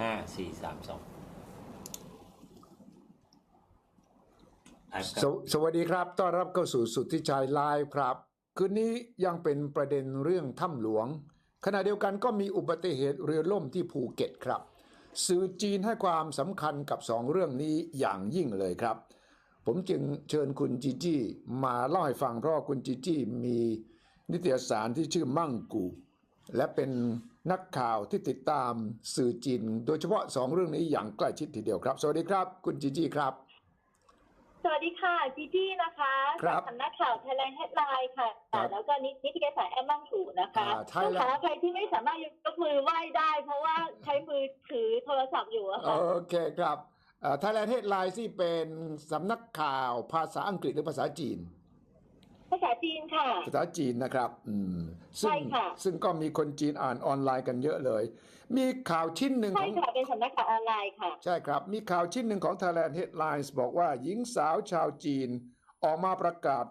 ห้าสี่สามสองสวสวัสดีครับ ต้อนรับเข้าสู่สุทธิชัยไลฟ์ครับ คืนนี้ยังเป็นประเด็นเรื่องถ้ำหลวง ขณะเดียวกันก็มีอุบัติเหตุเรือล่มที่ภูเก็ตครับ สื่อจีนให้ความสำคัญกับสองเรื่องนี้อย่างยิ่งเลยครับ ผมจึงเชิญคุณจีจี้มาเล่าให้ฟังเพราะว่าคุณจีจี้มีนิตยสารที่ชื่อมั่งกู และเป็นนักข่าวที่ติดตามสื่อจีน โดยเฉพาะสองเรื่องนี้อย่างใกล้ชิดทีเดียวครับ สวัสดีครับ คุณจีจี้ครับ สวัสดีค่ะจีจี้นะคะครับจากสำนักข่าวไทยแลนด์เฮดไลน์ค่ะ ครับแล้วก็นินิตยสารแอมมังหูนะคะอ่า Thailand ขออภัยที่ไม่สามารถยกมือไหว้ได้ เพราะว่าใช้มือถือโทรศัพท์อยู่อะค่ะ โอเคครับไทยแลนด์เฮดไลน์ที่เป็นสำนักข่าวภาษาอังกฤษหรือภาษาจีน ภาษาจีนค่ะ ภาษาจีนนะครับ อืม ซึ่งใช่ค่ะซึ่งก็มีคนจีนอ่านออนไลน์กันเยอะเลย มีข่าวชิ้นหนึ่งใช่ของค่ะเป็นสำนักข่าวออนไลน์ค่ะ ใช่ครับ มีข่าวชิ้นหนึ่งของ Thailand Headlines บอกว่าหญิงสาวชาวจีนออกมาประกาศ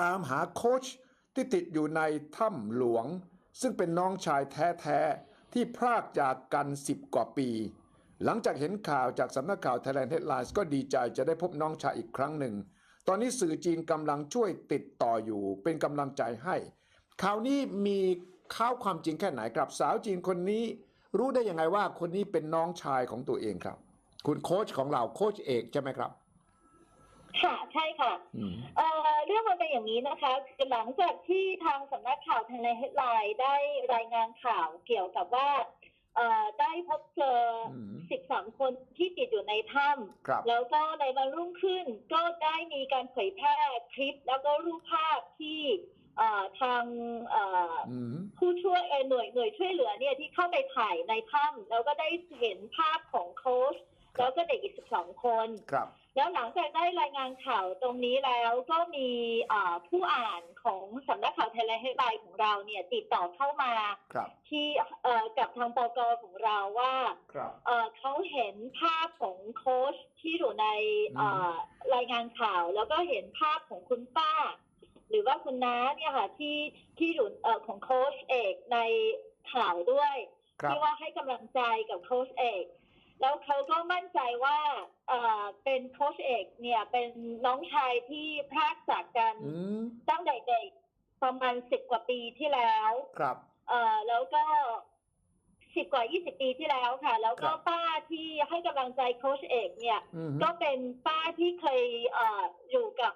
ตามหาโค้ชที่ติดอยู่ในถ้ำหลวง ซึ่งเป็นน้องชายแท้ๆ ที่พรากจากกัน10กว่าปี หลังจากเห็นข่าวจากสำนักข่าว Thailand Headlines ก็ดีใจจะได้พบน้องชายอีกครั้งหนึ่ง ตอนนี้สื่อจีนกำลังช่วยติดต่ออยู่ เป็นกำลังใจให้ ข่าวนี้มีข้าวความจริงแค่ไหนครับสาวจีนคนนี้ รู้ได้ยังไงว่าคนนี้เป็นน้องชายของตัวเองครับ คุณโค้ชของเราโค้ชเอกใช่ไหมครับค่ะใช่ค่ะอืมเอ่อเรื่องมันเป็นอย่างนี้นะคะคือหลังจากที่ทางสำนักข่าวไทยแลนด์เฮดไลน์ได้รายงานข่าวเกี่ยวกับว่าเอ่อได้พบเจออม13คนที่ติดอยู่ในถ้ครับำแล้วก็ในวันรุ่งขึ้นก็ได้มีการเผยแพร่คลิปแล้วก็รูปภาพที่เอ่อ ทางเอ่ออืมผู้ช่วยเอ่อหน่วยหน่วยช่วยเหลือเนี่ยที่เข้าไปถ่ายในถ้ำแล้วก็ได้เห็นภาพของโค้ชครับแล้วก็เด็กอีก12คนครับ แล้วหลังจากได้รายงานข่าวตรงนี้แล้วก็มีอ่าผู้อ่านของสำนักข่าวไทยแลนด์เฮดไลน์ของเราเนี่ยติดต่อเข้ามาครับที่เอ่อกับทางปกของเราว่าครับเอ่อเขาเห็นภาพของโค้ชที่อยู่ในเอ่อรายงานข่าว แล้วก็เห็นภาพของคุณป้า หรือว่าคุณน้าเนี่ยค่ะที่ที่อยู่เอ่อของโค้ชเอกในข่าวด้วยครับที่ว่าให้กำลังใจกับโค้ชเอก แล้วเขาก็มั่นใจว่าเอ่อเป็นโค้ชเอกเนี่ยเป็นน้องชายที่พรากจากกันอืมตั้งแต่เด็กประมาณสิบกว่าปีที่แล้วครับ เอ่อแล้วก็สิบกว่ายี่สิบปีที่แล้วค่ะ แล้วก็ครับป้าที่ให้กำลังใจโค้ชเอกเนี่ยอืมก็เป็นป้าที่เคยเอ่ออยู่กับ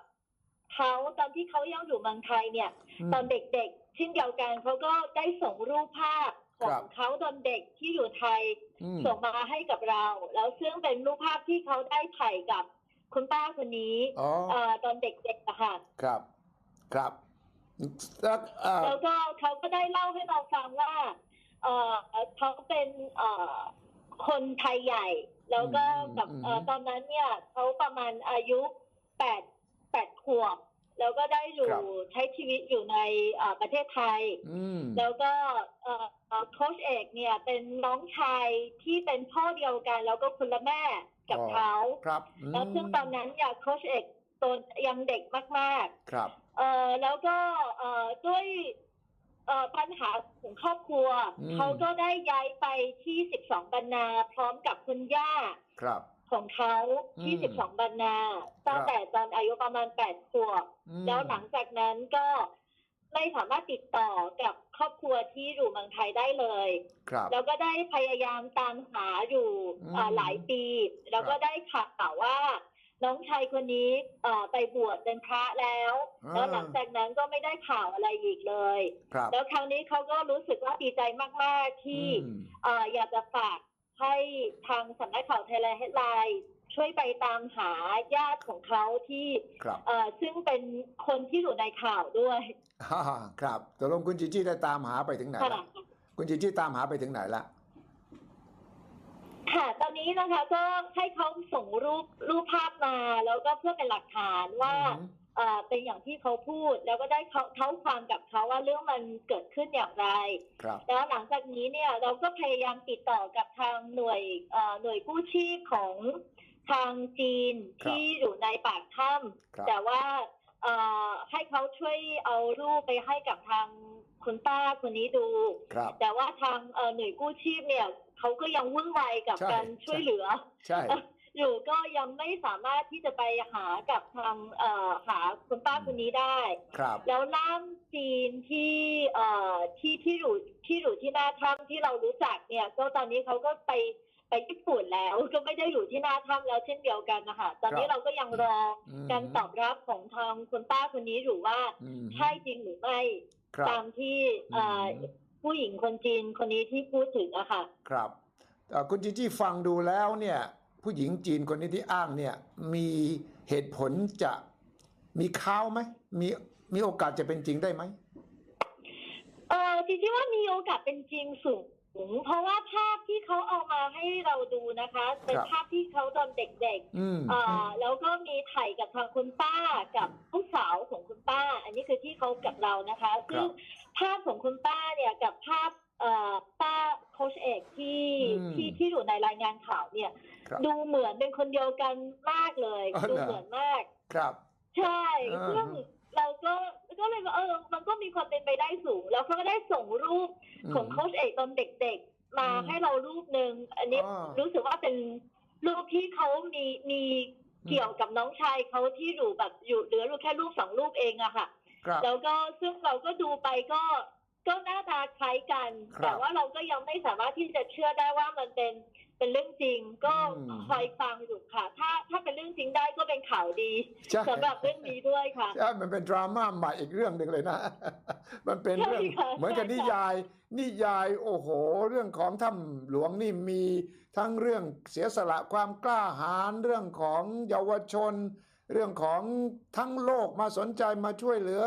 เขาตอนที่เขายังอยู่เมืองไทยเนี่ย ตอนเด็กๆเช่นเดียวกันเขาก็ได้ส่งรูปภาพขอครังบเขาตอนเด็กที่อยู่ไทยอืมส่งมาให้กับเรา แล้วซึ่งเป็นรูปภาพที่เขาได้ถ่ายกับคุณป้าคนนี้อ๋อเอ่อตอนเด็กๆอะค่ะครับ ครับแล้วเอ่อแล้วก็เขาก็ได้เล่าให้เราฟังว่าเอ่อเขาเป็นเอ่อคนไทยใหญ่ แล้วก็กับเอ่อตอนนั้นเนี่ยเขาประมาณอายุแปดแปดขวบ แล้วก็ได้อยู่ใช้ชีวิตอยู่ในเอ่อประเทศไทยอืมแล้วก็เอ่อเอ่อโค้ชเอกเนี่ยเป็นน้องชายที่เป็นพ่อเดียวกัน แล้วก็คุณละแม่กับเขาครับอืมแล้วซึ่งตอนนั้นเนี่ยโค้ชเอกตัวยังเด็กมากๆ ครับ เอ่อแล้วก็เอ่อด้วยเอ่อปัญหาของครอบครัวอืมเขาก็ได้ย้ายไปที่ 12 บรรณาพร้อมกับคุณย่า ครับ ของเขาที่อืม12บรรณาตั้งแต่ตอนอายุประมาณ8ขวบอืมแล้วหลังจากนั้นก็ไม่สามารถติดต่อกับครอบครัวที่อยู่เมืองไทยได้เลยครับแล้วก็ได้พยายามตามหาอยู่อืมอ่าหลายปี แล้วก็ได้ข่าวว่าน้องชายคนนี้เอ่อไปบวชเป็นพระแล้วอ่าแล้วหลังจากนั้นก็ไม่ได้ข่าวอะไรอีกเลยครับแล้วครั้งนี้เขาก็รู้สึกว่าดีใจมาก ๆ ที่อืมเอ่ออยากจะฝาก ให้ทางสำนักข่าวไทยแลนด์เฮดไลน์ช่วยไปตามหาญาติของเขาที่ครับเอ่อซึ่งเป็นคนที่อยู่ในข่าวด้วยฮ่าครับตกลงคุณจีจี้ได้ตามหาไปถึงไหนค่ะละคุณจีจี้ตามหาไปถึงไหนละค่ะ ตอนนี้นะคะก็ให้เขาส่งรูปรูปภาพมา แล้วก็เพื่อเป็นหลักฐานว่า อืม เอ่อเป็นอย่างที่เขาพูด แล้วก็ได้เขาเขาความกับเขาว่าเรื่องมันเกิดขึ้นอย่างไรครับแล้วหลังจากนี้เนี่ยเราก็พยายามติดต่อกับทางหน่วยเอ่อหน่วยกู้ชีพของทางจีนครับที่อยู่ในปากถ้ครับำแต่ว่าเอ่อให้เขาช่วยเอารูปไปให้กับทางคุณป้าคนนี้ดูครับแต่ว่าทางเอ่อหน่วยกู้ชีพเนี่ยเขาก็ยังวุ่นวายกับใช่การช่วยเหลือ ใช่ อยู่ก็ยังไม่สามารถที่จะไปหากับทางเอ่อหาคุณป้าคนนี้ได้ ครับ แล้วล่ามจีนที่เอ่อที่ที่อยู่ที่อยู่ที่หน้าถ้ำที่เรารู้จักเนี่ย ก็ตอนนี้เขาก็ไปไปญี่ปุ่นแล้วก็ไม่ได้อยู่ที่หน้าถ้ำแล้วเช่นเดียวกันนะคะตอนนี้เราก็ยังรออืมการตอบรับของทางคุณป้าคนนี้อยู่ว่า อืมใช่จริงหรือไม่ครับ ตามที่เอ่ออืมผู้หญิงคนจีนคนนี้ที่พูดถึงอะค่ะ ครับเอ่อคุณจีจี้ฟังดูแล้วเนี่ย ผู้หญิงจีนคนนี้ที่อ้างเนี่ยมีเหตุผลจะมีข้าวไหมมีมีโอกาสจะเป็นจริงได้ไหมเออจริงๆว่ามีโอกาสเป็นจริงสูงเพราะว่าภาพที่เขาเอามาให้เราดูนะคะ เป็นครับภาพที่เขาตอนเด็กอืมๆเอ่อแล้วก็มีถ่ายกับทางคุณป้ากับลูกสาวของคุณป้า อันนี้คือที่เขากับเรานะคะ ซึ่งภาพของคุณป้าเนี่ยกับภาพเอ่อ ป้าโคชเอกที่อืมที่ที่อยู่ในรายงานข่าวเนี่ยครับดูเหมือนเป็นคนเดียวกันมากเลยอ๋อเหรอดูเหมือนมาก ครับ ใช่อ่าซึ่งเราก็ก็เลยว่าเออ มันก็มีความเป็นไปได้สูง แล้วเขาก็ได้ส่งรูปของโค้ชเอกตอนเด็กๆ มาอืมให้เรารูปหนึ่งอันนี้อ่ารู้สึกว่าเป็นรูปที่เขามีมีเกี่ยวกับน้องชายเขาที่อยู่แบบอยู่เหลือรูปแค่รูปสองรูปเองอะค่ะครับแล้วก็ซึ่งเราก็ดูไปก็ ก็หน้าตาคล้ายกัน ครับแต่ว่าเราก็ยังไม่สามารถที่จะเชื่อได้ว่ามันเป็นเป็นเรื่องจริง ก็อืม คอยฟังอยู่ค่ะ ถ้าถ้าเป็นเรื่องจริงได้ก็เป็นข่าวดีใช่สำหรับเรื่องนี้ด้วยค่ะ ใช่มันเป็นดราม่าใหม่อีกเรื่องหนึ่งเลยนะ มันเป็นเรื่องใช่ค่ะเหมือนกับใช่นิค่ะยาย นิยายโอ้โห เรื่องของถ้ำหลวงนี่มีทั้งเรื่องเสียสละความกล้าหาญเรื่องของเยาวชน เรื่องของทั้งโลกมาสนใจมาช่วยเหลือ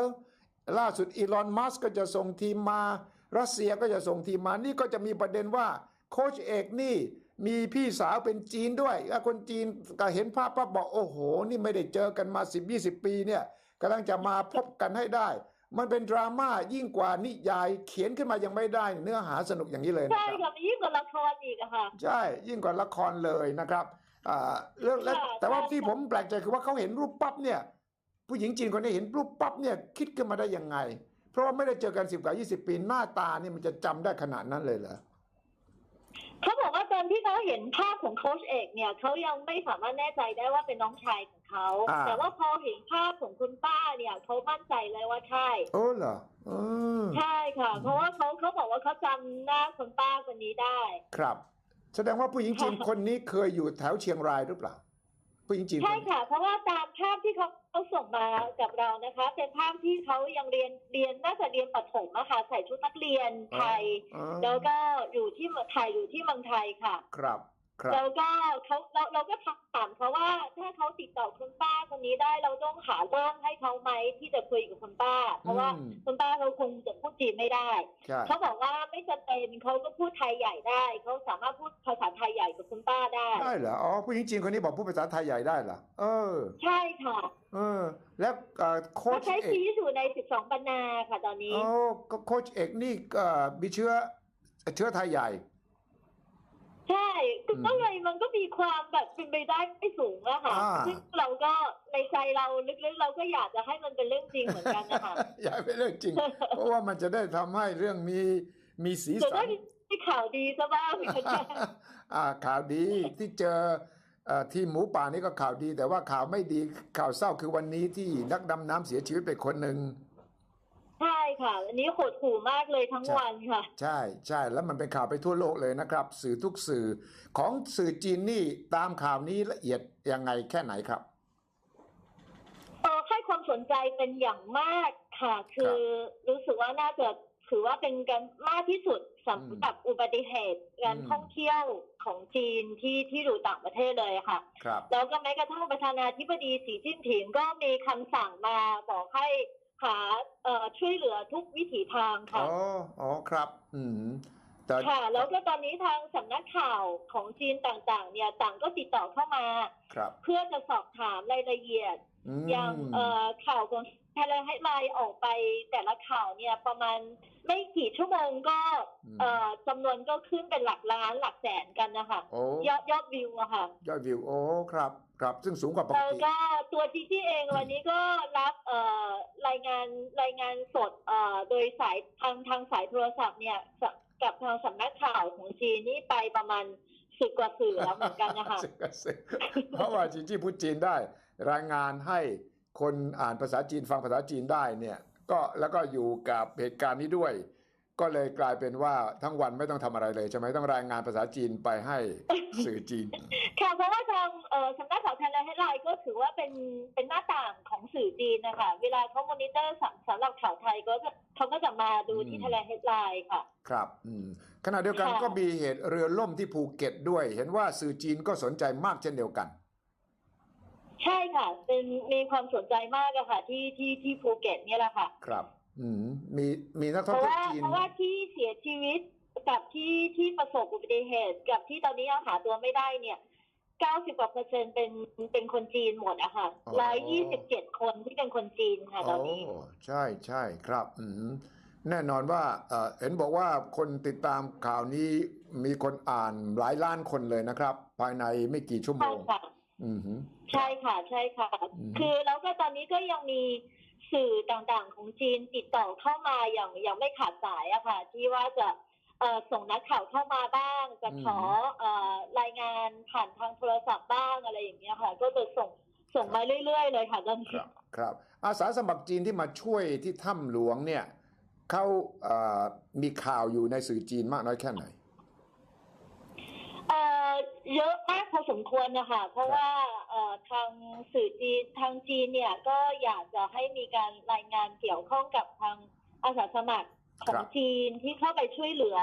ล่าสุดอีลอนมัสก์ก็จะส่งทีมมา รัสเซียก็จะส่งทีมมา นี่ก็จะมีประเด็นว่าโค้ชเอกนี่มีพี่สาวเป็นจีนด้วยแล้วคนจีนก็เห็นภาพปั๊บบอกโอ้โห นี่ไม่ได้เจอกันมา 10-20 ปีเนี่ยกำลังจะมาพบกันให้ได้ มันเป็นดราม่ายิ่งกว่านิยายเขียนขึ้นมายังไม่ได้ เนื้อหาสนุกอย่างนี้เลยนะใช่ครับค่ะมันยิ่งกว่าละครอีกอะค่ะใช่ยิ่งกว่าละครเลยนะครับอ่าเรื่องและค่ะแต่ว่าใช่ที่ผมแปลกใจคือว่าเขาเห็นรูปปั๊บเนี่ย ผู้หญิงจีนคนนี้เห็นรูปปั๊บเนี่ยคิดขึ้นมาได้ยังไง เพราะว่าไม่ได้เจอกันสิบกว่ายี่สิบปีหน้าตานี่มันจะจำได้ขนาดนั้นเลยเหรอเขาบอกว่าตอนที่เขาเห็นภาพของโค้ชเอกเนี่ยเขายังไม่สามารถแน่ใจได้ว่าเป็นน้องชายของเขาอ่าแต่ว่าพอเห็นภาพของคุณป้าเนี่ยเขามั่นใจเลยว่าใช่โอ้เหรอเออใช่ค่ะ เพราะว่าเขาเขาบอกว่าเขาจำหน้าคุณป้าคนนี้ได้ ครับ แสดงว่าผู้หญิงจีนคนนี้เคยอยู่แถวเชียงรายหรือเปล่า ผู้หญิงจีนคนใช่นี้ค่ะ เพราะว่าตามภาพที่เขาเขาส่งมากับเรานะคะ เป็นภาพที่เขายังเรียนเรียนน่าจะเรียนประถมอะค่ะใส่ชุดนักเรียนไทยอ๋อแล้วก็อยู่ที่เมืองไทยอยู่ที่เมืองไทยค่ะ ครับครับ แล้วก็เขาเราเราก็ถามเขาว่าถ้าเขาติดต่อคุณป้าคนนี้ได้เราต้องหาเรื่องให้เขาไหมที่จะคุยกับคุณป้า เพราะว่าอืมคุณป้าเขาคงจะพูดจีนไม่ได้ใช่เขาบอกว่าไม่จำเป็นเขาก็พูดไทยใหญ่ได้เขาสามารถพูดภาษาไทยใหญ่กับคุณป้าได้ได้เหรออ๋อผู้หญิงจีนคนนี้บอกพูดภาษาไทยใหญ่ได้เหรอเออ ใช่ค่ะเออ แล้วเอ่อโค้เขาชใช้เอกชีวิตอยู่ใน12ปันนาค่ะตอนนี้โอ้ก็โค้ชเอกนี่เอ่อมีเชื้อเชื้อไทยใหญ่ ใช่อืมก็เลยมันก็มีความแบบเป็นไปได้ไม่สูงอะค่ะอ่า ซึ่งเราก็ในใจเราลึกๆเราก็อยากจะให้มันเป็นเรื่องจริงเหมือนกันนะคะ อย่าเป็นเรื่องจริง เพราะว่ามันจะได้ทำให้เรื่องมีมีสีจะสัได้น มีข่าวดีซะบ้าง อ่าข่าวดีที่เจอเอ่อที่หมูป่านี่ก็ข่าวดี แต่ว่าข่าวไม่ดีข่าวเศร้าคือวันนี้ที่นักดำน้ำเสียชีวิตไปคนหนึ่งใช่ ค่ะ อันนี้โหดหู่มากเลยทั้งใช่วันค่ะ ใช่ใช่แล้วมันเป็นข่าวไปทั่วโลกเลยนะครับ สื่อทุกสื่อของสื่อจีนนี่ตามข่าวนี้ละเอียดยังไงแค่ไหนครับเออให้ความสนใจเป็นอย่างมากค่ะ คือรู้สึกว่าน่าจะถือว่าเป็นการมากที่สุดสำหรับอุบัติเหตุการอืมท่องเที่ยวของจีนที่ที่อยู่ต่างประเทศเลยค่ะครับแล้วก็แม้กระทั่งประธานาธิบดีสีจิ้นผิงก็มีคำสั่งมาบอกให้ หาเอ่อช่วยเหลือทุกวิถีทางอ๋ค่ะออ๋อครับ อืมแต่ค่ะ แล้วก็ตอนนี้ทางสำนักข่าวของจีนต่างๆ เนี่ยต่างก็ติดต่อเข้ามาครับเพื่อจะสอบถามรายละเอียดอืมอย่างเอ่อข่าวของไทยให้ไลน์ออกไปแต่ละข่าวเนี่ยประมาณไม่กี่ชั่วโมงก็เอ่อจำนวนก็ขึ้นเป็นหลักล้านหลักแสนกันนะคะโอ้ยอดยอดวิวอะค่ะ ยอดวิว โอ้ ครับ ครับซึ่งสูงกว่าปกแล้วติ ก็ตัวจีจี้เองวันนี้ก็รับเอ่อรายงานรายงานสดเอ่อโดยสายทางทางสายโทรศัพท์เนี่ยสกับทางสำนักข่าวของจีนนี่ไปประมาณสิบกว่าสื่อแล้วเหมือนกันนะคะเพราะว่าจีจี้พูดจีนได้ รายงานให้คนอ่านภาษาจีนฟังภาษาจีนได้เนี่ยก็แล้วก็อยู่กับเหตุการณ์นี้ด้วย ก็เลยกลายเป็นว่าทั้งวันไม่ต้องทำอะไรเลยใช่ไหมต้องรายงานภาษาจีนไปให้สื่อจีน ค่ะเพราะว่าทางเอ่อสำนักข่าวไทยแลนด์เฮดไลน์ก็ถือว่าเป็นเป็นหน้าต่างของสื่อจีนนะคะเวลาเขามอนิเตอร์สำสำหรับข่าวไทยก็จะเขาก็จะมาดูที่อืมไทยแลนด์เฮดไลน์ค่ะ ครับอืมขณะเดียวกันค่ะก็มีเหตุเรือล่มที่ภูเก็ตด้วย เห็นว่าสื่อจีนก็สนใจมากเช่นเดียวกัน ใช่ค่ะ เป็นมีความสนใจมากอะค่ะ ที่ที่ที่ภูเก็ตเนี่ยแหละค่ะ ครับ อืมมีมีนักเพท่องราะเที่ยวว่าจีน เพราะว่าที่เสียชีวิตกับที่ที่ประสบอุบัติเหตุกับที่ตอนนี้ยังหาตัวไม่ได้เนี่ยเก้าสิบกว่าเปอร์เซ็นต์เป็นเป็นคนจีนหมดอะค่ะร้อยยี่สิบเจ็ดคนที่เป็นคนจีนค่ะตอนนี้ โอ้ใช่ใช่ครับอืมแน่นอนว่าเอ่อเห็นบอกว่าคนติดตามข่าวนี้มีคนอ่านหลายล้านคนเลยนะครับ ภายในไม่กี่ชั่วโมใช่ง ค่ะ อืมฮึใช่ค่ะ ใช่ค่ะ อืม คือแล้วก็ตอนนี้ก็ยังมี สื่อต่างๆของจีนติดต่อเข้ามาอย่างอย่างไม่ขาดสายอะค่ะ ที่ว่าจะส่งนักข่าวเข้ามาบ้าง จะขออรายงานผ่านทางโทรศัพท์บ้างอะไรอย่างเงี้ยค่ะ ก็จะส่งส่งมาเรื่อยๆเลยค่ะตอนนี้รับครับ อาสาสมัครจีนที่มาช่วยที่ถ้ำหลวงเนี่ยเขามีข่าวอยู่ในสื่อจีนมากน้อยแค่ไหน เยอะมากพอสมควรนะคะเพราะว่าเอ่อทางสื่อจีนทางจีนเนี่ยก็อยากจะให้มีการรายงานเกี่ยวข้องกับทางอาสาสมัครขอครังบจีนที่เข้าไปช่วยเหลือ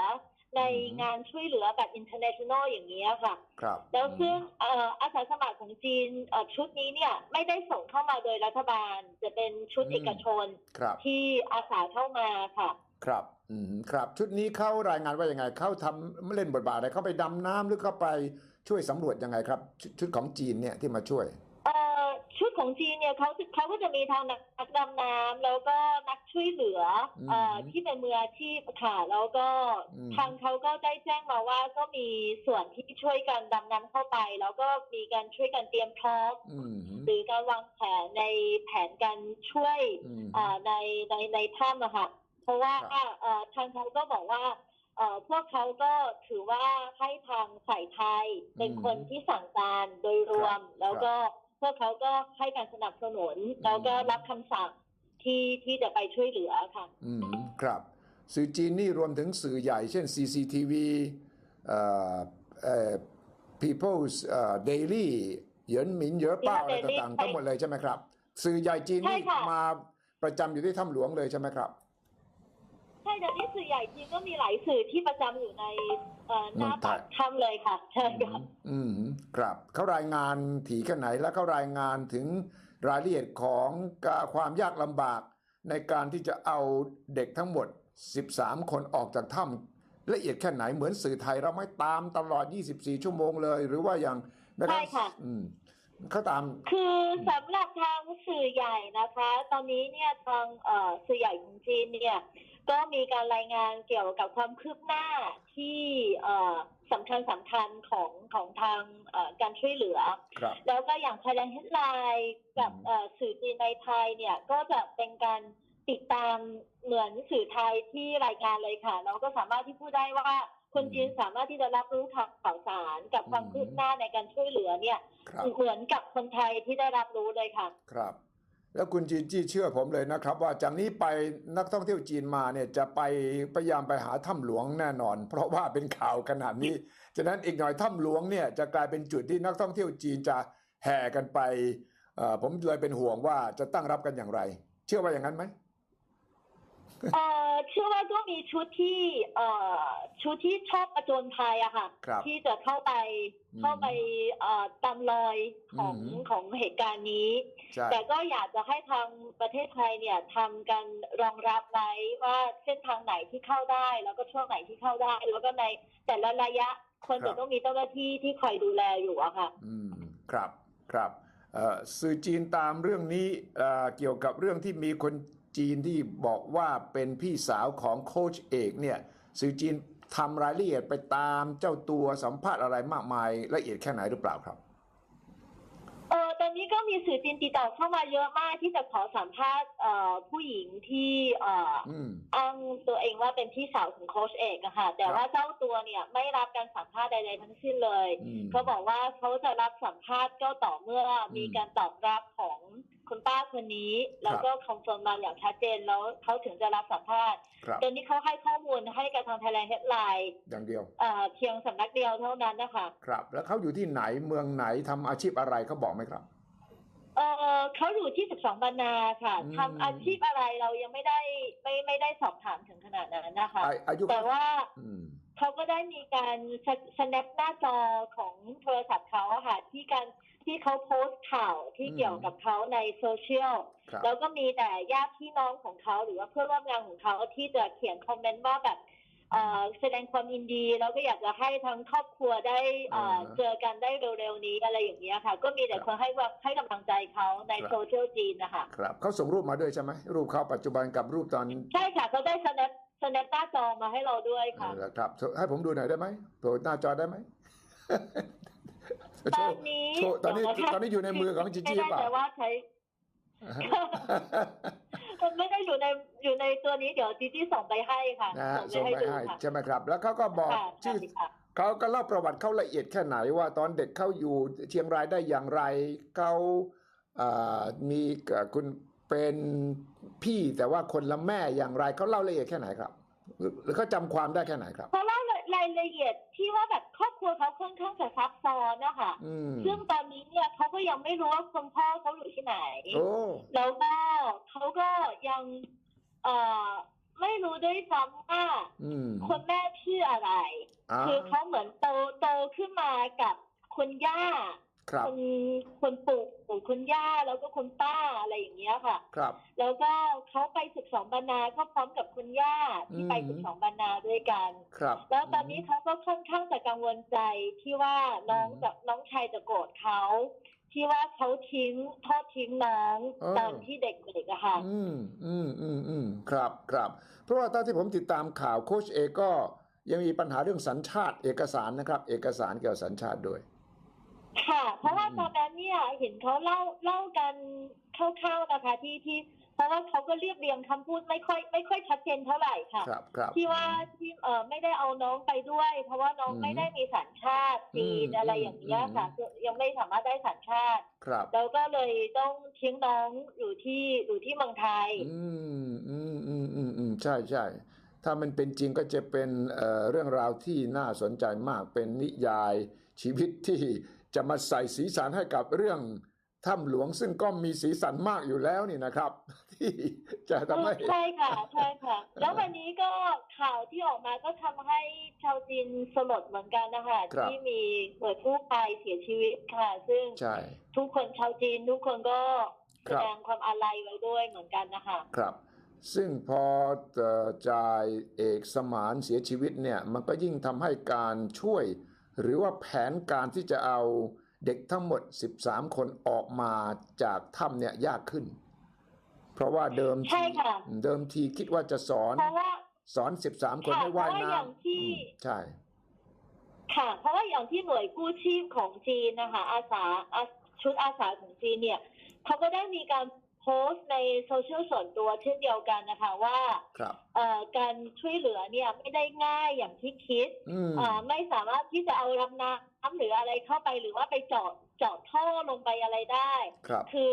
ในอืมงานช่วยเหลือแบบ international อย่างนี้ยค่ะ ครับ แล้วซึ่งเอ่ออาสาสมัครของจีนเอ่อชุดนี้เนี่ยไม่ได้ส่งเข้ามาโดยรัฐบาล จะเป็นชุดอืมเอกชนครับที่อาสาเข้ามาค่ะ ครับ อืม ครับ ชุดนี้เข้ารายงานว่ายังไง เข้าทำเล่นบทบาทอะไร เข้าไปดำน้ำหรือเข้าไป ช่วยสำรวจยังไงครับชุดชุดของจีนเนี่ยที่มาช่วย เอ่อชุดของจีนเนี่ยเขาเขาก็จะมีทางนักดำน้ำแล้วก็นักช่วยเหลืออมเอ่อที่เป็นมืออาชีพค่ะแล้วก็อืม ทางเขาก็ได้แจ้งมาว่าก็มีส่วนที่ช่วยกันดำน้ำเข้าไป แล้วก็มีการช่วยกันเตรียมพร้อมอืมหรือการวางแผนในแผนการช่วย อืมเอ่อในในในถ้ำอะค่ะเพราะว่าครับ เอ่อทางเขาก็บอกว่า เอ่อพวกเขาก็ถือว่าให้ทางฝ่ายไทยเป็นคนที่สั่งการโดยรวม แล้วก็พวกเขาก็ให้การสนับสนุนแล้วก็รับคำสั่งที่ที่จะไปช่วยเหลือค่ะ อืมครับ สื่อจีนนี่รวมถึงสื่อใหญ่ เช่น CCTV เอ่อเอ่อ People's เอ่อ Daily เหยินหมินเหยอเป้าอะไรต่างๆทั้งหมดเลยใช่ไหมครับ สื่อใหญ่จีนใช่นี่ค่ะมาประจำอยู่ที่ถ้ำหลวงเลยใช่ไหมครับ ใช่เดี๋ยวนี้สื่อใหญ่จริงก็มีหลายสื่อที่ประจำอยู่ในเอ่อหน้าปากถ้ำเลยค่ะใช่ค่ะอืมครับเขารายงานถี่แค่ไหนแล้วเขารายงานถึงรายละเอียดของกาความยากลำบาก ในการที่จะเอาเด็กทั้งหมด 13 คนออกจากถ้ำละเอียดแค่ไหนเหมือนสื่อไทยเราไม่ตามตลอด 24 ชั่วโมงเลย หรือว่าอย่างแม้กระทั่งใช่ค่ะอืมเขาตาม คือสำหรับทางสื่อใหญ่นะคะ ตอนนี้เนี่ยทางเอ่อสื่อใหญ่ของจีนเนี่ย ก็มีการรายงานเกี่ยวกับความคืบหน้าที่เอ่อสำคัญสำคัญของของทางเอ่อการช่วยเหลือครับแล้วก็อย่างไทยแลนด์เฮดไลน์กับอืมเอ่อสื่อจีนในไทยเนี่ยก็จะเป็นการติดตามเหมือนสื่อไทยที่รายงานเลยค่ะ เราก็สามารถที่พูดได้ว่าคนจีนสามารถที่จะรับรู้ข่าวสารกับความคืบหน้าในการช่วยเหลือเนี่ยครับเหมือนกับคนไทยที่ได้รับรู้เลยค่ะ ครับ แล้วคุณจีนจี้เชื่อผมเลยนะครับ ว่าจากนี้ไปนักท่องเที่ยวจีนมาเนี่ยจะไปพยายามไปหาถ้ำหลวงแน่นอน เพราะว่าเป็นข่าวขนาดนี้ฉะนั้นอีกหน่อยถ้ำหลวงเนี่ยจะกลายเป็นจุดที่นักท่องเที่ยวจีนจะแห่กันไปอ่อผมเลยเป็นห่วงว่าจะตั้งรับกันอย่างไร เชื่อว่าอย่างนั้นไหม เอ่อเชื่อว่าก็มีชุดที่เอ่อชุดที่ชอบประจนภัยอะค่ะ ครับที่จะเข้าไปอืม เข้าไปเอ่อตามรอยของอืม ของเหตุการณ์นี้ ใช่ แต่ก็อยากจะให้ทางประเทศไทยเนี่ยทำกันรองรับไว้ว่าเส้นทางไหนที่เข้าได้ แล้วก็ช่วงไหนที่เข้าได้ แล้วก็ในแต่ละระยะคนจะต้องมีเจ้าหน้าที่ที่คอยดูแลอยู่อะค่ะ อืมครับครับเอ่อสื่อจีนตามเรื่องนี้เอ่อเกี่ยวกับเรื่องที่มีคน จีนที่บอกว่าเป็นพี่สาวของโค้ชเอกเนี่ยสื่อจีนทำรายละเอียดไปตามเจ้าตัวสัมภาษณ์อะไรมากมายละเอียดแค่ไหนหรือเปล่าครับเอนี้ก็มีสื่อจีนติดต่อเข้ามาเยอะมากที่จะขอสัมภาษณ์เอ่อผู้หญิงที่เอ่ออืมอ้างตัวเองว่าเป็นพี่สาวของโค้ชเอกอะค่ะ แต่ว่าเจ้าตัวเนี่ยไม่รับการสัมภาษณ์ใดๆทั้งสิ้นเลยอืมเขาบอกว่าเขาจะรับสัมภาษณ์ก็ต่อเมื่อมีอืมการตอบรับของ คุณป้าคนนี้แล้วก็คอนเฟิร์มมาอย่างชัดเจนแล้วเขาถึงจะรับสัมภาษณ์ครับตอนนี้เขาให้ข้อมูลให้กับทางไทยแลนด์เฮดไลน์อย่างเดียวเพียงสำนักเดียวเท่านั้นนะคะครับ แล้วเขาอยู่ที่ไหนเมืองไหนทำอาชีพอะไรเขาบอกไหมครับเออเขาอยู่ที่ 12บรรนาค่ะอืมทำอาชีพอะไรเรายังไม่ได้ไม่ไม่ได้สอบถามถึงขนาดนั้นนะคะอาอายุแต่ว่าอืมเขาก็ได้มีการสแนปหน้าจอของโทรศัพท์เขาอะค่ะที่การ ที่เขาโพสต์ข่าวที่เกี่ยวกับเขาในโซเชียลครับแล้วก็มีแต่ญาติพี่น้องของเขาหรือว่าเพื่อนร่วมงานของเขาที่จะเขียนคอมเมนต์ว่าแบบเอ่อแสดงความยินดีแล้วก็อยากจะให้ทั้งครอบครัวได้เอ่ออ่าเจอกันได้เร็วๆนี้อะไรอย่างเงี้ยค่ะ ก็มีแต่คนให้ว่าให้กำลังใจเขาในครับโซเชียลจีนนะคะครับเขาส่งรูปมาด้วยใช่ไหมรูปเขาปัจจุบันกับรูปตอนใช่ค่ะเขาได้สแนปสแนปหน้าจอมาให้เราด้วยค่ะเออครับให้ผมดูหน่อยได้ไหมโผล่หน้าจอได้ไหม ตอนนี้โชว์ตอนนี้เดี๋ยวนะคะตอนนี้อยู่ในมือของจีจี้ไม่เปแน่ล่าใจว่าใช้มันไม่ได้อยู่ในอยู่ในตัวนี้เดี๋ยวจีจี้ส่งไปให้ค่ะนะฮะส่ส่งงไปไปให้ดูให้ค่ะใช่ไหมครับ แล้วเขาก็บอกค่ะชื่อใช่ค่ะเขาก็เล่าประวัติเขาละเอียดแค่ไหนว่าตอนเด็กเขาอยู่เชียงรายได้อย่างไรเขาอ่ามีกับคุณเป็นพี่แต่ว่าคนละแม่อย่างไรเขาเล่าละเอียดแค่ไหนครับหรือหรือเขาจำความได้แค่ไหนครับเพราะว่า รายละเอียดที่ว่าแบบครอบครัวเขาค่อนข้างจะซับซ้อนนะคะอืมซึ่งตอนนี้เนี่ยเขาก็ยังไม่รู้ว่าคุณพ่อเขาอยู่ที่ไหนโอ้แล้วก็เขาก็ยัง เอ่อไม่รู้ด้วยซ้ำว่าอืมคนแม่ชื่ออะไรอ่าคือเขาเหมือนโตโตขึ้นมากับคุณย่า ครับคุณคุณปู่ปู่คุณย่าแล้วก็คุณป้าอะไรอย่างเงี้ยค่ะ ครับ แล้วก็เขาไปศึกสองบรรณาก็พร้อมกับคุณย่าที่ไปอืมศึกสองบรรณาด้วยกัน ครับ แล้วตอนนี้เขาก็ค่อนข้างจะกังวลใจที่ว่าน้องอืมกับน้องชายจะโกรธเขาที่ว่าเขาทิ้งทอดทิ้งน้องเออตอนที่เด็กๆอะค่ะ อืมอืมอืมอืมครับครับ เพราะว่าตอนที่ผมติดตามข่าวโค้ชเอกก็ยังมีปัญหาเรื่องสัญชาติเอกสารนะครับ เอกสารเกี่ยวกับสัญชาติด้วย ค่ะ เพราะว่าอืมตอนนั้นเนี่ยเห็นเขาเล่าเล่ากันคร่าวๆนะคะที่ที่เพราะว่าเขาก็เรียบเรียงคำพูดไม่ค่อยไม่ค่อยชัดเจนเท่าไหร่ค่ะครับครับที่ว่าที่เออไม่ได้เอาน้องไปด้วย เพราะว่าน้องอืมไม่ได้มีสัญชาติจีนอืมอะไรอย่างเงี้ยค่ะอืมยังไม่สามารถได้สัญชาติครับแล้วก็เลยต้องทิ้งน้องอยู่ที่อยู่ที่เมืองไทย อืมอืมอืมอืมอืมใช่ใช่ถ้ามันเป็นจริงก็จะเป็นเอ่อเรื่องราวที่น่าสนใจมากเป็นนิยายชีวิตที่ จะมาใส่สีสันให้กับเรื่องถ้ำหลวงซึ่งก็มีสีสันมากอยู่แล้วนี่นะครับ ที่จะทำให้ใช่ค่ะใช่ค่ะ แล้ววันนี้ก็ข่าวที่ออกมาก็ทำให้ชาวจีนสลดเหมือนกันนะคะครับที่มีหน่วยกู้ภัยเสียชีวิตค่ะ ซึ่งใช่ทุกคนชาวจีนทุกคนก็คแสรับดงความอาลัยไว้ด้วยเหมือนกันนะคะครับ ซึ่งพอเอ่อจ่ายเอกสมานเสียชีวิตเนี่ย มันก็ยิ่งทำให้การช่วย หรือว่าแผนการที่จะเอาเด็กทั้งหมด 13 คนออกมาจากถ้ำเนี่ยยากขึ้น เพราะว่าเดิมใช่ทีค่ะเดิมทีคิดว่าจะสอนเพราะว่าสอน 13 คนค่ะให้ว่ายเพราะว่าอย่างน้ำที่อืมใช่ ค่ะ เพราะว่าอย่างที่หน่วยกู้ชีพของจีนนะคะ อาสาอาชุดอาสาของจีนเนี่ยเขาก็ได้มีการ โพสต์ในโซเชียลส่วนตัวเช่นเดียวกันนะคะว่าครับเอ่อการช่วยเหลือเนี่ยไม่ได้ง่ายอย่างที่คิดอืมอ่าไม่สามารถที่จะเอาลำน้ำหรืออะไรเข้าไปหรือว่าไปเจาะเจาะท่อลงไปอะไรได้ครับคือ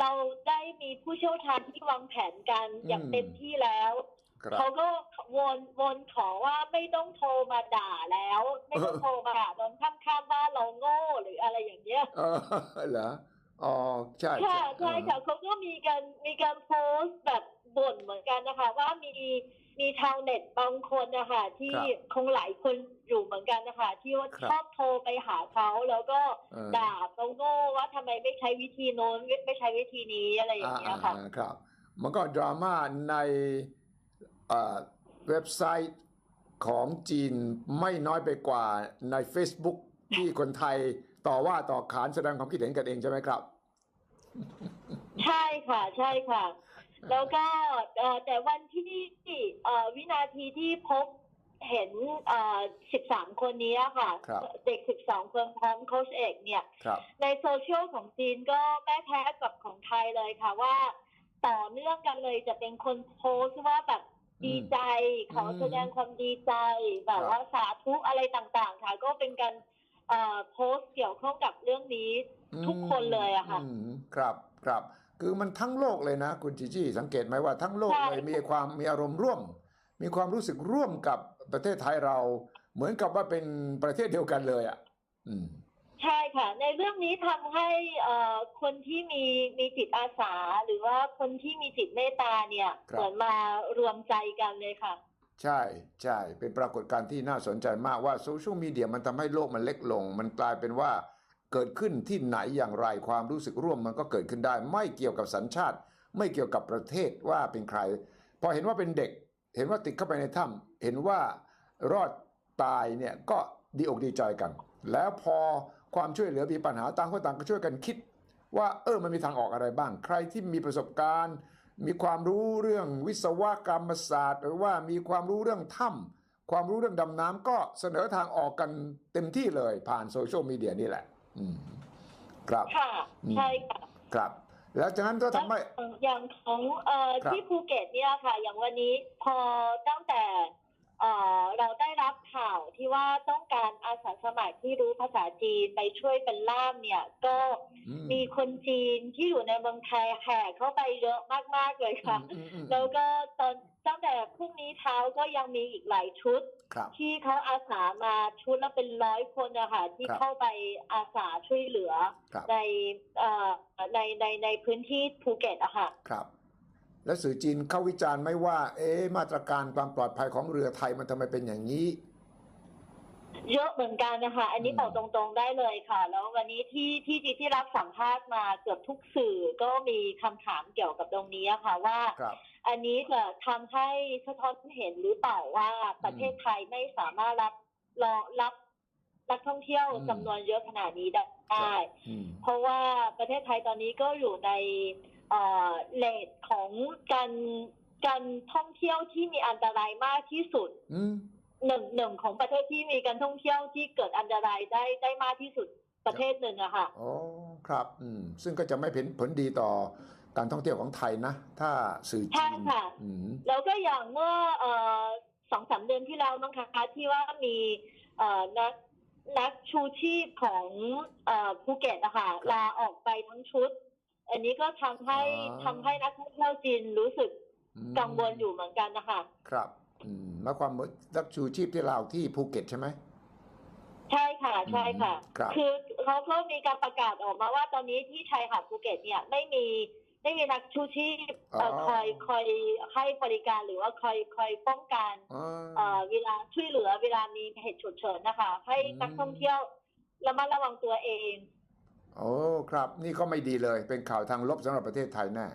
เราได้มีผู้เชี่ยวชาญที่วางแผนกันอย่างอืมเต็มที่แล้วครับเขาก็วนวนขอว่าไม่ต้องโทรมาด่าแล้ว ไม่ต้องโทรมาด่าตอนข้ามๆว่าเราโง่หรืออะไรอย่างเงี้ยเออเหรอ อ๋อใช่ค่ะใช่เออค่ะเขาก็มีการมีการโพสต์แบบบ่นเหมือนกันนะคะ ว่ามีมีชาวเน็ตบางคนนะคะที่คงหลายคนอยู่เหมือนกันนะคะที่ว่าชอบโทรไปหาเขาแล้วก็เออด่าเขาโง่ว่าทำไมไม่ใช้วิธีโน้นไม่ไม่ใช้วิธีนี้อะไรอย่างเงี้ยค่ะอ่าๆครับ มันก็ดราม่าในเอ่อเว็บไซต์ของจีนไม่น้อยไปกว่าใน Facebook ที่คนไทยต่อว่าต่อขานแสดงความคิดเห็นกันเองใช่ไหมครับ ใช่ค่ะ ใช่ค่ะ แล้วก็เอ่อแต่วันที่เอ่อวินาทีที่พบเห็นเอ่อ13 คนนี้ค่ะ ครับ เด็ก 12 คนพร้อมโค้ชเอกเนี่ย ครับ ในโซเชียลของจีนก็ไม่แพ้กับของไทยเลยค่ะว่า ต่อเนื่องกันเลยจะเป็นคนโพสต์ว่าแบบดีใจ ขอแสดงความดีใจ แบบว่าสาธุอะไรต่างๆ ค่ะ ก็เป็นการ เอ่อโพสต์เกี่ยวข้องกับเรื่องนี้ทุกคนเลยอะค่ะอืมครับครับคือมันทั้งโลกเลยนะ คุณจีจี้สังเกตไหมว่าทั้งโลกใช่เลยมีความมีอารมณ์ร่วม มีความรู้สึกร่วมกับประเทศไทยเรา เหมือนกับว่าเป็นประเทศเดียวกันเลยอะอืมใช่ค่ะ ในเรื่องนี้ทำให้เอ่อคนที่มีมีจิตอาสา หรือว่าคนที่มีจิตเมตตาเนี่ยครับเหมือนมารวมใจกันเลยค่ะ ใช่ใช่เป็นปรากฏการณ์ที่น่าสนใจมากว่าโซเชียลมีเดียมันทำให้โลกมันเล็กลง มันกลายเป็นว่าเกิดขึ้นที่ไหนอย่างไรความรู้สึกร่วมมันก็เกิดขึ้นได้ ไม่เกี่ยวกับสัญชาติ ไม่เกี่ยวกับประเทศว่าเป็นใคร พอเห็นว่าเป็นเด็ก เห็นว่าติดเข้าไปในถ้ำเห็นว่ารอดตายเนี่ยก็ดีอกดีใจกัน แล้วพอความช่วยเหลือมีปัญหาต่างคนต่างก็ช่วยกันคิด ว่าเออมันมีทางออกอะไรบ้าง ใครที่มีประสบการณ์ มีความรู้เรื่องวิศวกรรมศาสตร์ หรือว่ามีความรู้เรื่องถ้ำความรู้เรื่องดำน้ำก็เสนอทางออกกันเต็มที่เลยผ่านโซเชียลมีเดียนี่แหละอืมครับค่ะอืมใช่ค่ะครับ แล้วจากนั้นก็ทำให้อย่างของเอ่อครับที่ภูเก็ตเนี่ยค่ะ อย่างวันนี้พอตั้งแต่ เอ่อเราได้รับข่าวที่ว่าต้องการอาสาสมัครที่รู้ภาษาจีนไปช่วยเป็นล่ามเนี่ย ก็อืมมีคนจีนที่อยู่ในเมืองไทยแห่เข้าไปเยอะมาก ๆ เลยค่ะอืมอืมอืมแล้วก็ตอนตั้งแต่พรุ่งนี้เช้าก็ยังมีอีกหลายชุดครับที่เขาอาสามาชุดละเป็นร้อยคนนะคะที่ครับเข้าไปอาสาช่วยเหลือครับในเอ่อในในในพื้นที่ภูเก็ตอะค่ะครับ แล้วสื่อจีนเข้าวิจารณ์ไหม่ว่า เอ๊ะมาตรการความปลอดภัยของเรือไทยมันทำไมเป็นอย่างนี้ เยอะเหมือนกันนะคะ อันนี้อืมบอกตรงๆได้เลยค่ะ แล้ววันนี้ที่ที่ที่ที่รับสัมภาษณ์มาเกือบทุกสื่อก็มีคำถามเกี่ยวกับตรงนี้อะค่ะว่าครับอันนี้จะทำให้สะท้อนเห็นหรือเปล่าว่าประเทศไทยไม่สามารถรับรองรับนักท่องเที่ยวอืมจำนวนเยอะขนาดนี้ได้อืมเพราะว่าประเทศไทยตอนนี้ก็อยู่ใน เอ่อเลทของการการท่องเที่ยวที่มีอันตรายมากที่สุดอืมหนึ่งหนึ่งของประเทศที่มีการท่องเที่ยวที่เกิดอันตรายได้ได้มากที่สุดประเทศหนึ่งอะค่ะโอ้ครับ อืม ซึ่งก็จะไม่เป็นผลดีต่อการท่องเที่ยวของไทยนะ ถ้าสื่อใช่จีนค่ะอืมแล้วก็อย่างเมื่อเอ่อสองสามเดือนที่แล้วมั้งคะที่ว่ามีเอ่อนักนักชูชีพของเอ่อภูเก็ตนะคะลาออกไปทั้งชุด อันนี้ก็ทำให้ทำให้นักท่องเที่ยวจีนรู้สึกอืมกังวลอยู่เหมือนกันนะคะครับ อืมหมายความว่ารับชูชีพที่เราวที่ภูเก็ตใช่ไหมใช่ค่ะ ใช่ค่ะครับคือเขาก็มีการประกาศออกมาว่าตอนนี้ที่ชายหาดภูเก็ตเนี่ยไม่มีไม่มีนักชูชีพเอ่อคอยคอยให้บริการหรือว่าคอยคอยป้องกันอ๋อเอ่อเวลาช่วยเหลือเวลามีเหตุฉุกเฉินนะคะ ให้อืมนักท่องเที่ยวระมัดระวังตัวเอง โอ้ครับ นี่ก็ไม่ดีเลย เป็นข่าวทางลบสำหรับประเทศไทยแน่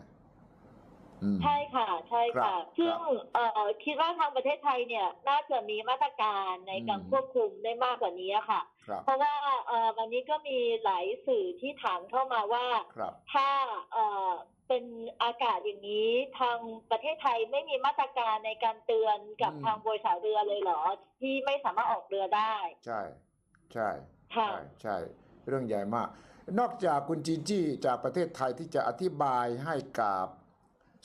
อืมใช่ค่ะใช่ค่ะครับซึ่งครับเอ่อคิดว่าทางประเทศไทยเนี่ย น่าจะมีมาตรการในการอืมควบคุมได้มากกว่านี้ค่ะครับเพราะว่าเอ่อวันนี้ก็มีหลายสื่อที่ถามเข้ามาว่าครับถ้าเอ่อเป็นอากาศอย่างนี้ทางประเทศไทยไม่มีมาตรการในการเตือนกับอืมทางบริษัทเรือเลยเหรอ ที่ไม่สามารถออกเรือได้ ใช่ ใช่ค่ะใช่ใช่ เรื่องใหญ่มาก นอกจากคุณจีจี้จากประเทศไทยที่จะอธิบายให้กับ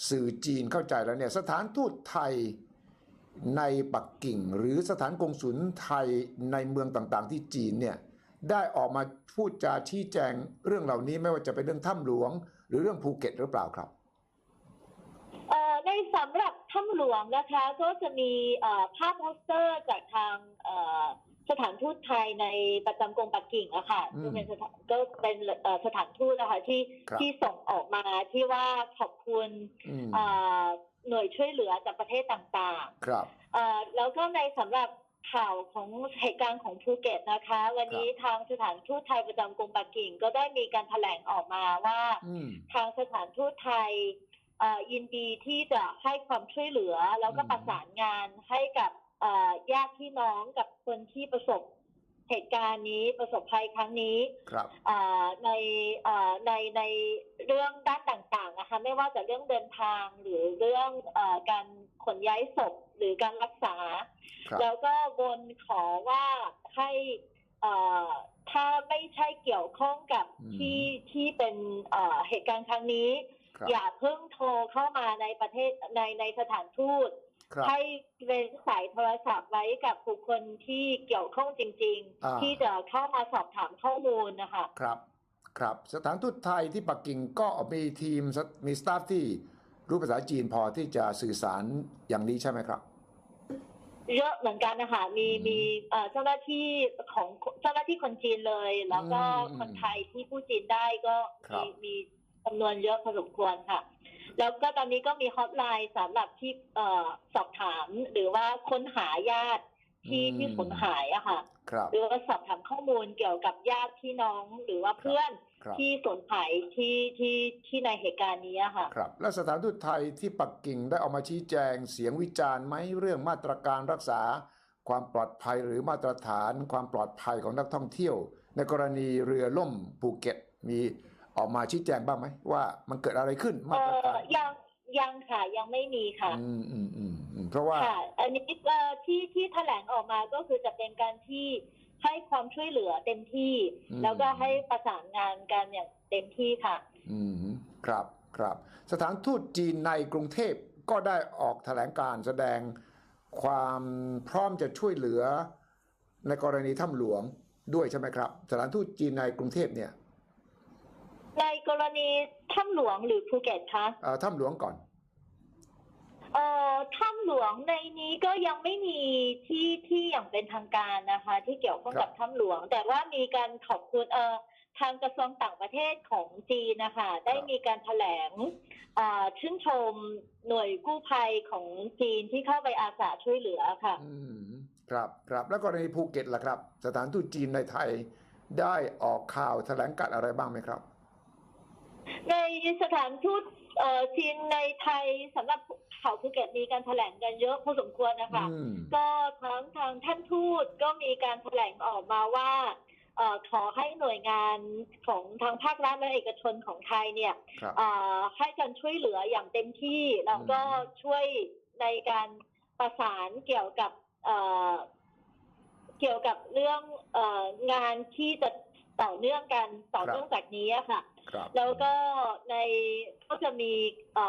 สื่อจีนเข้าใจแล้วเนี่ยสถานทูตไทยในปักกิ่ง หรือสถานกงสุลไทยในเมืองต่างๆ ที่จีนเนี่ยได้ออกมาพูดจาชี้แจงเรื่องเหล่านี้ไม่ว่าจะเป็นเรื่องถ้ำหลวง หรือเรื่องภูเก็ตหรือเปล่าครับในสำหรับถ้ำหลวงนะคะก็จะมีภาพโปสเตอร์จากทาง สถานทูตไทยในประจำกรุงปักกิ่งอะค่ะอืมก็เป็นสถานก็เป็นเอ่อสถานทูตนะคะที่ครับที่ส่งออกมาที่ว่าขอบคุณอืมเอ่อหน่วยช่วยเหลือจากประเทศต่างๆ ครับเอ่อแล้วก็ในสำหรับข่าวของเหตุการณ์ของภูเก็ตนะคะ วันนี้ทางสถานทูตไทยประจำกรุงปักกิ่ง ก็ได้มีการแถลงออกมาว่าอืมทางสถานทูตไทยเอ่อยินดีที่จะให้ความช่วยเหลือ แล้วก็อืมประสานงานให้กับเอ่อ ญาติพี่น้องกับคนที่ประสบเหตุการณ์นี้ประสบภัยครั้งนี้ครับอ่าในอ่าในในเรื่องด้านต่างๆนะคะไม่ว่าจะเรื่องเดินทางหรือเรื่องอาการขนย้ายศพหรือการรักษาครับแล้วก็บนขอว่าให้อ่าถ้าไม่ใช่เกี่ยวข้องกับอืมที่ที่เป็นอ่าเหตุการณ์ครั้งนี้ครับอย่าเพิ่งโทรเข้ามาในประเทศในในสถานทูตครับ ให้เว้นสายโทรศัพท์ไว้กับบุคคลที่เกี่ยวข้องจริงอ่าๆที่จะเข้ามาสอบถามข้อมูลนะคะครับครับสถานทูตไทยที่ปักกิ่งก็มีทีมมีสตาฟที่รู้ภาษาจีนพอที่จะสื่อสารอย่างนี้ใช่ไหมครับ เยอะเหมือนกันนะคะมีอืมมีเอ่อเจ้าหน้าที่ของเจ้าหน้าที่คนจีนเลย แล้วก็อืมคนไทยที่พูดจีนได้ก็ครัมีบมีจำนวนเยอะพอสมควรค่ะ แล้วก็ตอนนี้ก็มีฮอตไลน์สำหรับที่เอ่อสอบถามหรือว่าค้นหาญาติที่ที่สูญหายอะค่ะครับหรือว่าสอบถามข้อมูลเกี่ยวกับญาติพี่น้องหรือว่าเพื่อนครับที่สูญหายที่ที่ที่ในเหตุการณ์นี้อะค่ะ ครับ และสถานทูตไทยที่ปักกิ่งได้ออกมาชี้แจงเสียงวิจารณ์ไหมเรื่องมาตรการรักษา ความปลอดภัยหรือมาตรฐาน ความปลอดภัยของนักท่องเที่ยว ในกรณีเรือล่มภูเก็ตมี ออกมาชี้แจงบ้างไหมว่ามันเกิดอะไรขึ้นเอมาตรอการยังยังค่ะยังไม่มีค่ะ อืมอืมอืมอืมเพราะว่าค่ะอันนี้เอ่อที่ที่แถลงออกมาก็คือจะเป็นการที่ให้ความช่วยเหลือเต็มที่อืมแล้วก็ให้ประสานงานกันอย่างเต็มที่ค่ะ อืมครับครับ สถานทูตจีนในกรุงเทพก็ได้ออกแถลงการแสดงความพร้อมจะช่วยเหลือในกรณีถ้ำหลวงด้วยใช่ไหมครับ สถานทูตจีนในกรุงเทพเนี่ย ในกรณีถ้ำหลวงหรือภูเก็ตคะเอ่อถ้ำหลวงก่อนเอ่อถ้ำหลวงในนี้ก็ยังไม่มีที่ที่อย่างเป็นทางการนะคะ ที่เกี่ยวข้องกับถ้ำหลวง แต่ว่ามีการขอบคุณเอ่อทางกระทรวงต่างประเทศของจีนนะคะ ได้มีการแถลงอ่าชื่นชมหน่วยกู้ภัยของจีนที่เข้าไปอาสาช่วยเหลือค่ะ อืมครับครับแล้วกรณีภูเก็ตล่ะครับ สถานทูตจีนในไทยได้ออกข่าวแถลงการณ์อะไรบ้างไหมครับ ในสถานทูตเอ่อจีนในไทยสำหรับเขาภูเก็ตมีการแถลงกันเยอะพอสมควรนะคะอืมก็ทั้งทางท่านทูตก็มีการแถลงออกมาว่าเอ่อขอให้หน่วยงานของทางภาครัฐและเอกชนของไทยเนี่ยครับเอ่อให้การช่วยเหลืออย่างเต็มที่แล้วก็อืมช่วยในการประสานเกี่ยวกับเอ่อเกี่ยวกับเรื่องเอ่องานที่จะต่อเนื่องกันต่อเนื่องจากนี้อะค่ะครับ แล้วก็ในก็จะมี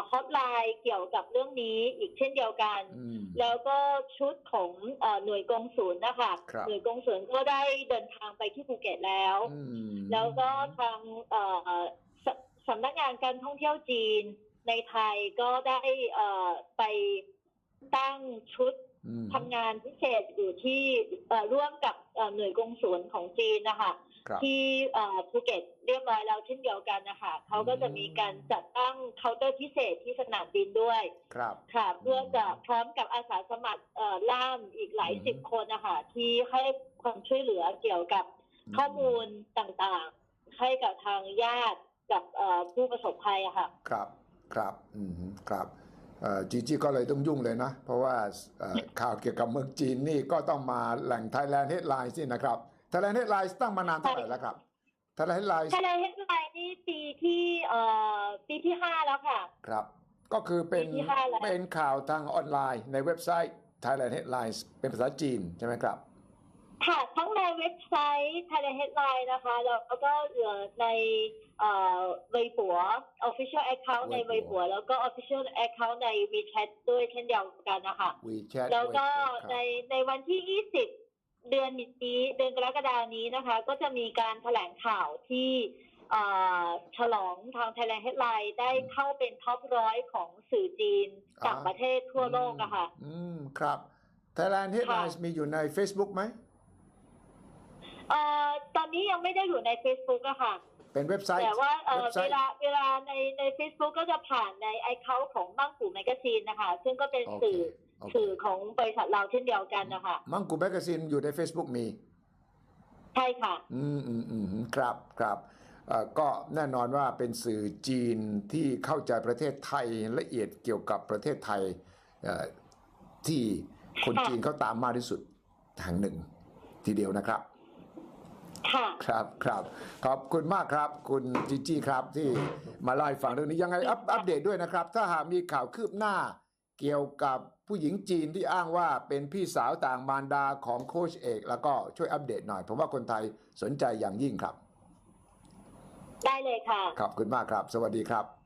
ฮอตไลน์เกี่ยวกับเรื่องนี้อีกเช่นเดียวกันอืมแล้วก็ชุดของเอ่อหน่วยกงศูนย์นะคะครับหน่วยกงศูนย์ก็ได้เดินทางไปที่ภูเก็ตแล้วอืมแล้วก็ทางเอ่อสสำนักงานการท่องเที่ยวจีนในไทยก็ได้เอ่อไปตั้งชุดอืมทำงานพิเศษอยู่ที่เอ่อร่วมกับเอ่อหน่วยกงศูนย์ของจีนนะคะครับ ที่เอ่อภูเก็ตเรียบร้อยแล้วเช่นเดียวกันนะคะเขาก็จะมีการจัดตั้งเคาน์เตอร์พิเศษที่สนามบินด้วยครับค่ะเพื่อจะพร้อมกับอาสาสมัครเอ่อล่ามอีกหลายอืมสิบคนนะคะที่ให้ความช่วยเหลือเกี่ยวกับข้อมูลต่างๆ ให้กับทางญาติกับเอ่อผู้ประสบภัยอะค่ะ ครับครับอืมครับเอ่อจีจีก็เลยต้องยุ่งเลยนะ เพราะว่าเอ่อข่าวเกี่ยวกับเมืองจีนนี่ก็ต้องมาแหล่ง Thailand Headlines นี่นะครับ Thailand Headlines ตั้งมานานเท่าไหร่แล้วครับ Thailand Headlines ทะเลเฮดไลน์นี่ปีที่เอ่อปีที่ห้าแล้วค่ะ ครับ ก็คือเป็นปีที่ห้าแล้วเป็นข่าวทางออนไลน์ในเว็บไซต์ Thailand Headlines เป็นภาษาจีนใช่ไหมครับค่ะทั้งในเว็บไซต์ทะเลเฮดไลน์นะคะแล้วก็เอ่อในเอ่อเว็บปัว official account ในเว็เว็บบปัปัววแล้วก็ official account ใน WeChat ด้วยเช่นเดียวกันนะคะ WeChat แล้วก็ครับในในวันที่ 20 เดือนนี้เดือนกรกฎานี้นะคะ ก็จะมีการแถลงข่าวที่เอ่อฉลองทาง Thailand Headline ได้เข้าเป็นท็อปร้อยของสื่อจีนต่างประเทศทั่วโลกอะค่ะ อืม ครับ Thailand Headlines มีอยู่ใน Facebook ไหมเอ่อตอนนี้ยังไม่ได้อยู่ใน Facebook อะค่ะ เป็นเว็บไซต์ แต่ว่าเอ่อเว็บไซเวต์ลาเวลาในใน Facebook ก็จะผ่านในไอเคาของบ้างปู่แมกซีนนะคะ ซึ่งก็เป็นโอเคสื่อโอเค สื่อของบริษัทเราเช่นเดียวกันนะคะมังกูแมกซีนอยู่ใน Facebook มี ใช่ค่ะ อืมอืมอืมครับครับเอ่อก็แน่นอนว่าเป็นสื่อจีนที่เข้าใจประเทศไทยละเอียดเกี่ยวกับประเทศไทยเอ่อที่คนค่ะจีนเขาตามมากที่สุดทางหนึ่ง ทีเดียวนะครับค่ะครับครับขอบคุณมากครับ คุณจีจี้ครับที่มาเล่าให้ฟังเรื่องนี้ยังไงอัปอัปเดตด้วยนะครับ ถ้าหากมีข่าวคืบหน้าเกี่ยวกับ ผู้หญิงจีนที่อ้างว่าเป็นพี่สาวต่างมารดาของโค้ชเอก แล้วก็ช่วยอัปเดตหน่อย ผมว่าคนไทยสนใจอย่างยิ่งครับ ได้เลยค่ะ ขอบคุณมากครับ สวัสดีครับ